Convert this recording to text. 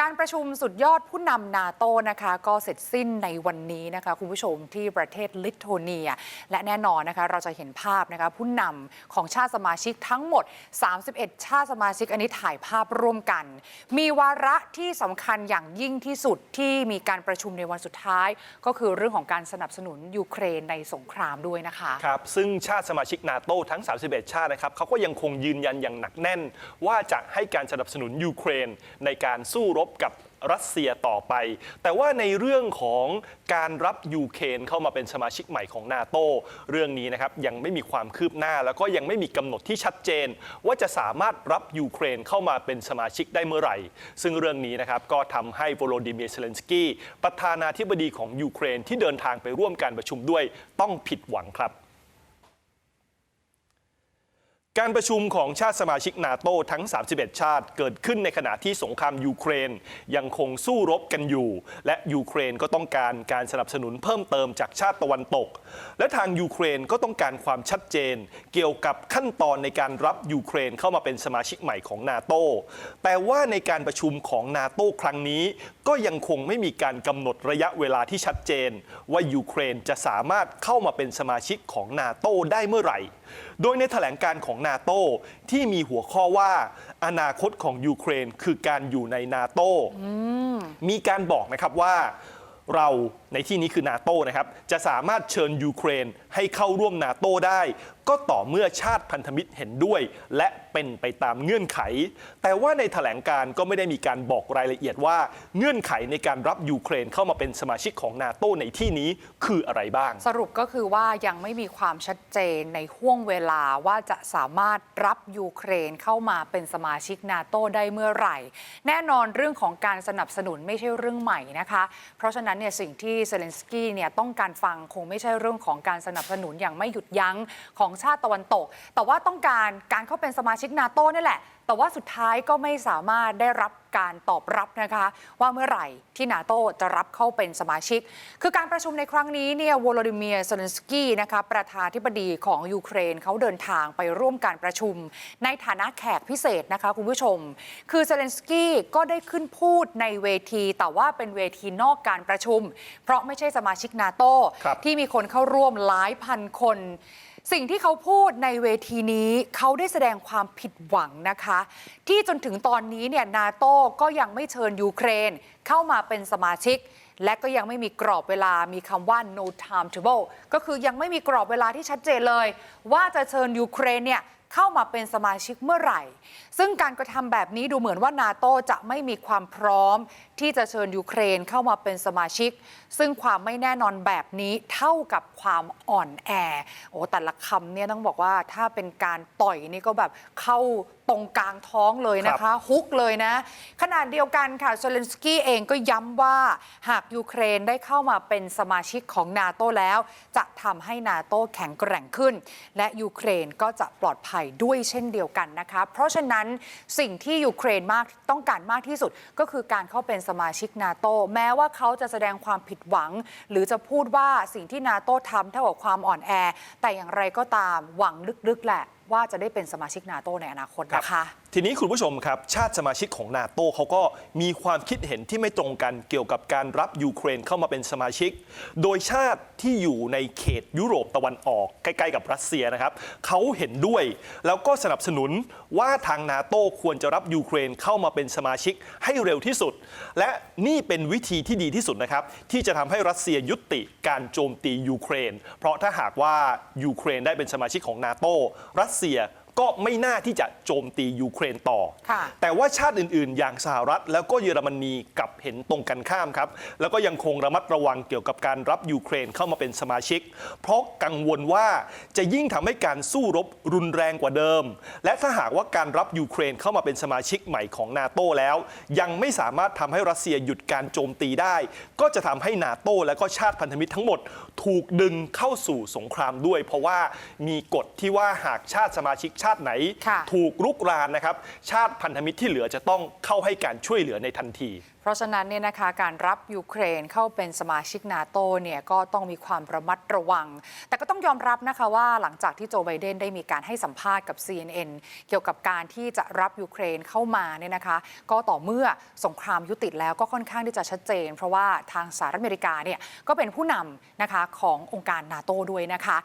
การประชุมสุดยอดผู้นำนาโตนะคะ ก็เสร็จสิ้นในวันนี้นะคะคุณผู้ชมที่ประเทศลิทัวเนีย และแน่นอนนะคะเราจะเห็นภาพนะคะผู้นำของชาติสมาชิกทั้งหมด 31 ชาติสมาชิกอันนี้ถ่ายภาพร่วมกัน มีวาระที่สำคัญอย่างยิ่งที่สุดที่มีการประชุมในวันสุดท้าย ก็คือเรื่องของการสนับสนุนยูเครนในสงครามด้วยนะคะครับซึ่งชาติสมาชิกนาโตทั้ง 31 ชาตินะครับเขาก็ยังคงยืนยันอย่างหนักแน่น ว่าจะให้การสนับสนุนยูเครนในการสู้รบกับรัสเซียต่อไป แต่ว่าในเรื่องของการรับยูเครนเข้ามาเป็นสมาชิกใหม่ของนาโตเรื่องนี้นะครับยังไม่มีความคืบหน้า แล้วก็ยังไม่มีกำหนดที่ชัดเจน ว่าจะสามารถรับยูเครนเข้ามาเป็นสมาชิกได้เมื่อไหร่ ซึ่งเรื่องนี้นะครับก็ทำให้โวโลดิเมียร์เซเลนสกี้ประธานาธิบดีของยูเครนที่เดินทางไปร่วมการประชุมด้วยต้องผิดหวังครับ การประชุมของชาติสมาชิกนาโตทั้ง 31 ชาติเกิดขึ้นในขณะที่สงครามยูเครน ยังคงสู้รบกันอยู่ และยูเครนก็ต้องการการสนับสนุนเพิ่มเติมจากชาติตะวันตก และทางยูเครนก็ต้องการความชัดเจน เกี่ยวกับขั้นตอนในการรับยูเครนเข้ามาเป็นสมาชิกใหม่ของนาโตแต่ว่าในการประชุมของนาโตครั้งนี้ ก็ยังคงไม่มีการกำหนดระยะเวลาที่ชัดเจน ว่ายูเครนจะสามารถเข้ามาเป็นสมาชิกของนาโตได้เมื่อไหร่ โดยในแถลงการของนาโตที่มีหัวข้อว่าอนาคตของยูเครนคือการอยู่ในนาโตมีการบอกนะครับว่าเราในที่นี้คือนาโตนะครับ จะสามารถเชิญยูเครนให้เข้าร่วมนาโตได้ก็ต่อเมื่อชาติพันธมิตรเห็นด้วย และเป็นไปตามเงื่อนไข แต่ว่าในแถลงการก็ไม่ได้มีการบอกรายละเอียดว่าเงื่อนไขในการรับยูเครนเข้ามาเป็นสมาชิกของนาโตในที่นี้คืออะไรบ้าง สรุปก็คือว่ายังไม่มีความชัดเจนในห่วงเวลาว่าจะสามารถรับยูเครนเข้ามาเป็นสมาชิกนาโตได้เมื่อไหร่ แน่นอนเรื่องของการสนับสนุนไม่ใช่เรื่องใหม่นะคะ เพราะฉะนั้นเนี่ยสิ่งที่เซเลนสกี้เนี่ยต้องการฟังคงไม่ใช่เรื่องของการสนับสนุนอย่างไม่หยุดยั้งของชาติตะวันตก แต่ว่าต้องการการเข้าเป็นสมาชิกนาโตนี่แหละ แต่ว่าสุดท้ายก็ไม่สามารถได้รับการตอบรับนะคะ ว่าเมื่อไหร่ที่นาโตจะรับเข้าเป็นสมาชิก คือการประชุมในครั้งนี้เนี่ยวโลดิเมียร์เซเลนสกี้นะคะประธานาธิบดีของยูเครนเขาเดินทางไปร่วมการประชุม ในฐานะแขกพิเศษนะคะคุณผู้ชม คือเซเลนสกี้ก็ได้ขึ้นพูดในเวที แต่ว่าเป็นเวทีนอกการประชุม เพราะไม่ใช่สมาชิกนาโตครับที่มีคนเข้าร่วมหลายพันคน สิ่งที่เขาพูดในเวทีนี้เขาได้แสดงความผิดหวังนะคะ ที่จนถึงตอนนี้เนี่ยนาโต้ก็ยังไม่เชิญยูเครน เข้ามาเป็นสมาชิก และก็ยังไม่มีกรอบเวลามีคำว่า no timetable ก็คือยังไม่มีกรอบเวลาที่ชัดเจนเลย ว่าจะเชิญยูเครนเนี่ย เข้ามาเป็นสมาชิกเมื่อไหร่ ซึ่งการกระทำแบบนี้ดูเหมือนว่านาโตจะไม่มีความพร้อม ที่จะเชิญยูเครนเข้ามาเป็นสมาชิก ซึ่งความไม่แน่นอนแบบนี้เท่ากับความอ่อนแอโอ้แต่ละคำเนี่ยต้องบอกว่าถ้าเป็นการต่อยนี่ก็แบบเข้าตรงกลางท้องเลยนะคะ ฮุกเลยนะ ขนาดเดียวกันค่ะเซเลนสกี้เองก็ย้ำว่า หากยูเครนได้เข้ามาเป็นสมาชิกของนาโตแล้ว จะทำให้นาโตแข็งแกร่งขึ้น และยูเครนก็จะปลอดภัยด้วยเช่นเดียวกันนะคะ เพราะฉะนั้นสิ่งที่ยูเครนมากต้องการมากที่สุดก็คือการเข้าเป็นสมาชิกนาโตแม้ว่าเขาจะแสดงความผิดหวัง หรือจะพูดว่าสิ่งที่นาโตทำเท่ากับความอ่อนแอ แต่อย่างไรก็ตามหวังลึกๆแหละ ว่าจะได้เป็นสมาชิกนาโตในอนาคตนะคะ ทีนี้คุณผู้ชมครับ ชาติสมาชิกของนาโตเขาก็มีความคิดเห็นที่ไม่ตรงกันเกี่ยวกับการรับยูเครนเข้ามาเป็นสมาชิก โดยชาติที่อยู่ในเขตยุโรปตะวันออกใกล้ๆกับรัสเซียนะครับเขาเห็นด้วย แล้วก็สนับสนุนว่าทางนาโตควรจะรับยูเครนเข้ามาเป็นสมาชิกให้เร็วที่สุด และนี่เป็นวิธีที่ดีที่สุดนะครับที่จะทำให้รัสเซียยุติการโจมตียูเครน เพราะถ้าหากว่ายูเครนได้เป็นสมาชิกของนาโตรัสเซีย ก็ไม่น่าที่จะโจมตียูเครนต่อค่ะแต่ว่าชาติอื่นๆ อย่างสหรัฐ แล้วก็เยอรมนีกลับเห็นตรงกันข้ามครับ แล้วก็ยังคงระมัดระวังเกี่ยวกับการรับยูเครนเข้ามาเป็นสมาชิก เพราะกังวลว่าจะยิ่งทำให้การสู้รบรุนแรงกว่าเดิม และถ้าหากว่าการรับยูเครนเข้ามาเป็นสมาชิกใหม่ของนาโตแล้ว ยังไม่สามารถทำให้รัสเซียหยุดการโจมตีได้ ก็จะทำให้นาโตและก็ชาติพันธมิตรทั้งหมด ถูกดึงเข้าสู่สงครามด้วย เพราะว่ามีกฎที่ว่าหากชาติสมาชิกชาติไหนค่ะถูกรุกรานนะครับ ชาติพันธมิตรที่เหลือจะต้องเข้าให้การช่วยเหลือในทันที เพราะฉะนั้นเนี่ยนะคะการรับยูเครนเข้าเป็นสมาชิกนาโตเนี่ยก็ต้องมีความระมัดระวัง แต่ก็ต้องยอมรับนะคะว่าหลังจากที่โจไบเดนได้มีการให้สัมภาษณ์กับ CNN เกี่ยวกับการที่จะรับยูเครนเข้ามาเนี่ยนะคะ ก็ต่อเมื่อสงครามยุติแล้วก็ค่อนข้างที่จะชัดเจน เพราะว่าทางสหรัฐอเมริกาเนี่ยก็เป็นผู้นำนะคะขององค์การนาโตด้วยนะคะ